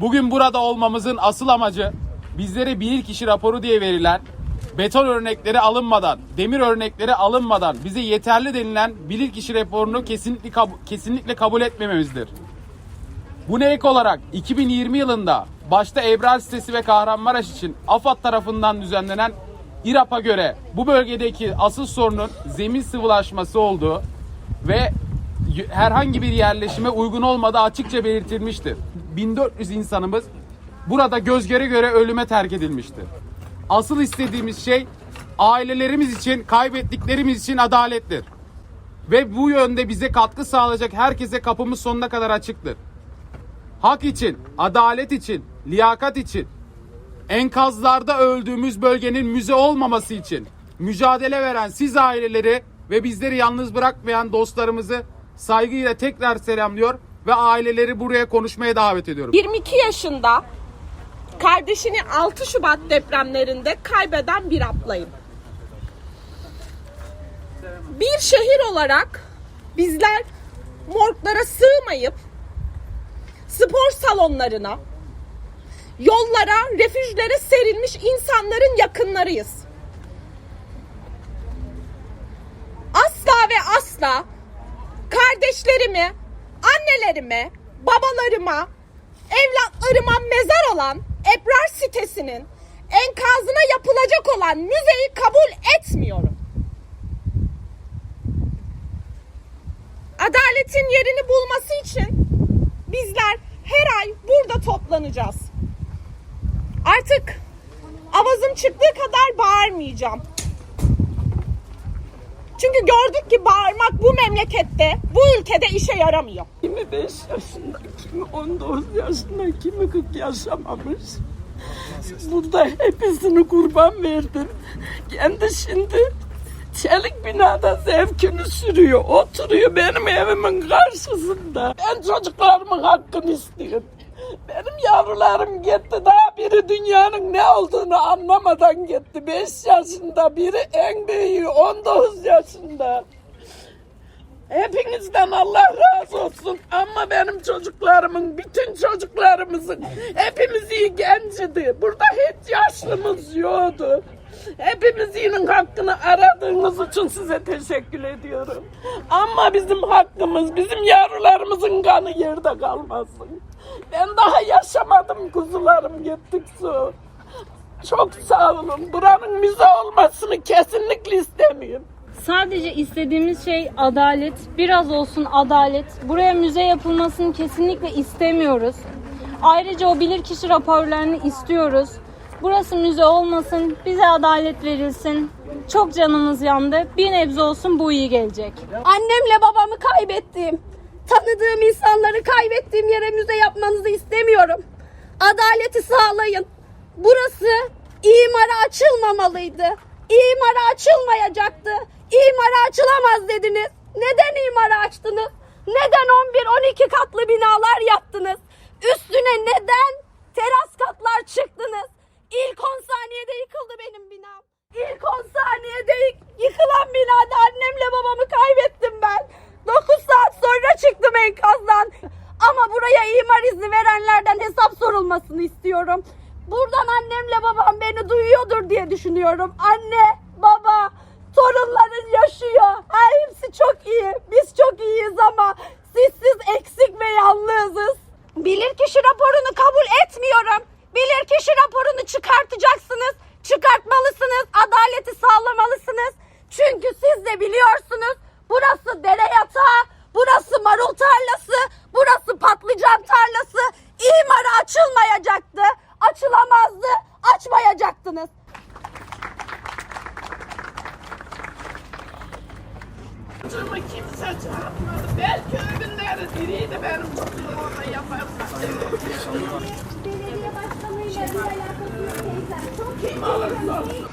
Bugün burada olmamızın asıl amacı bizlere bilirkişi raporu diye verilen beton örnekleri alınmadan, demir örnekleri alınmadan bize yeterli denilen bilirkişi raporunu kesinlikle kab- kesinlikle kabul etmememizdir. Buna ek olarak 2020 yılında başta Ebrar sitesi ve Kahramanmaraş için AFAD tarafından düzenlenen İRAP'a göre bu bölgedeki asıl sorunun zemin sıvılaşması olduğu ve herhangi bir yerleşime uygun olmadığı açıkça belirtilmiştir. 1400 insanımız burada göz göre göre ölüme terk edilmiştir. Asıl istediğimiz şey ailelerimiz için, kaybettiklerimiz için adalettir. Ve bu yönde bize katkı sağlayacak herkese kapımız sonuna kadar açıktır. Hak için, adalet için, liyakat için, enkazlarda öldüğümüz bölgenin müze olmaması için mücadele veren siz aileleri ve bizleri yalnız bırakmayan dostlarımızı saygıyla tekrar selamlıyor ve aileleri buraya konuşmaya davet ediyorum. 22 yaşında kardeşini 6 Şubat depremlerinde kaybeden bir ablayım. Bir şehir olarak bizler morglara sığmayıp spor salonlarına, yollara, refüjlere serilmiş insanların yakınlarıyız. Asla ve asla kardeşlerimi, annelerime, babalarıma, evlatlarıma mezar olan Ebrar sitesinin enkazına yapılacak olan müzeyi kabul etmiyorum. Adaletin yerini bulması için bizler her ay burada toplanacağız. Artık avazım çıktığı kadar bağırmayacağım. Çünkü gördük ki bağırmak bu memlekette, bu ülkede işe yaramıyor. Kimi 5 yaşında, kimi 19 yaşında, kimi 40 yaşamamış. Burada hepsini kurban verdim. Kendi şimdi çelik binada zevkini sürüyor. Oturuyor benim evimin karşısında. Ben çocuklarımın hakkını istiyorum. Benim yavrularım gitti. Daha biri dünyanın ne olduğunu anlamadan gitti. 5 yaşında, biri en büyüğü 19 yaşında. Hepinizden Allah razı olsun. Ama benim çocuklarımın, bütün çocuklarımızın hepimiz iyi gencidi. Burada hiç yaşlımız yoktu. Hepimizin hakkını aradığınız için size teşekkür ediyorum. Ama bizim hakkımız, bizim yavrularımızın kanı yerde kalmasın. Ben daha yaşamadım kuzularım gittik su. Çok sağ olun. Buranın müze olmasını kesinlikle istemiyorum. Sadece istediğimiz şey adalet. Biraz olsun adalet. Buraya müze yapılmasını kesinlikle istemiyoruz. Ayrıca o bilirkişi raporlarını istiyoruz. Burası müze olmasın, bize adalet verilsin. Çok canımız yandı. Bir nebze olsun bu iyi gelecek. Annemle babamı kaybettiğim, tanıdığım insanları kaybettiğim yere müze yapmanızı istemiyorum. Adaleti sağlayın. Burası imara açılmamalıydı. İmara açılmayacaktı. İmara açılamaz dediniz. Neden imara açtınız? Neden 11-12 katlı verenlerden hesap sorulmasını istiyorum. Buradan annemle babam beni duyuyordur diye düşünüyorum. Anne, baba, torunların yaşıyor. Ha, hepsi çok iyi. Biz çok iyiyiz ama sizsiz eksik ve yalnızız. Bilirkişi raporunu kabul etmiyorum. Bilirkişi raporunu çıkartacaksınız. Çıkartmalısınız. Adaleti sağlamalısınız. Çünkü siz de biliyorsunuz burası dere yatağı, burası marul tarlası, burası patlıcan tarlası. İmara açılmayacaktı. Açılamazdı. Açmayacaktınız. Çocuğumu kimse çağırmadı. Belki o günleri diriydi benim çocuğum orada yaparsa. Belediye başkanıyla bir alakası yok teyzem. Çok Kim olsun.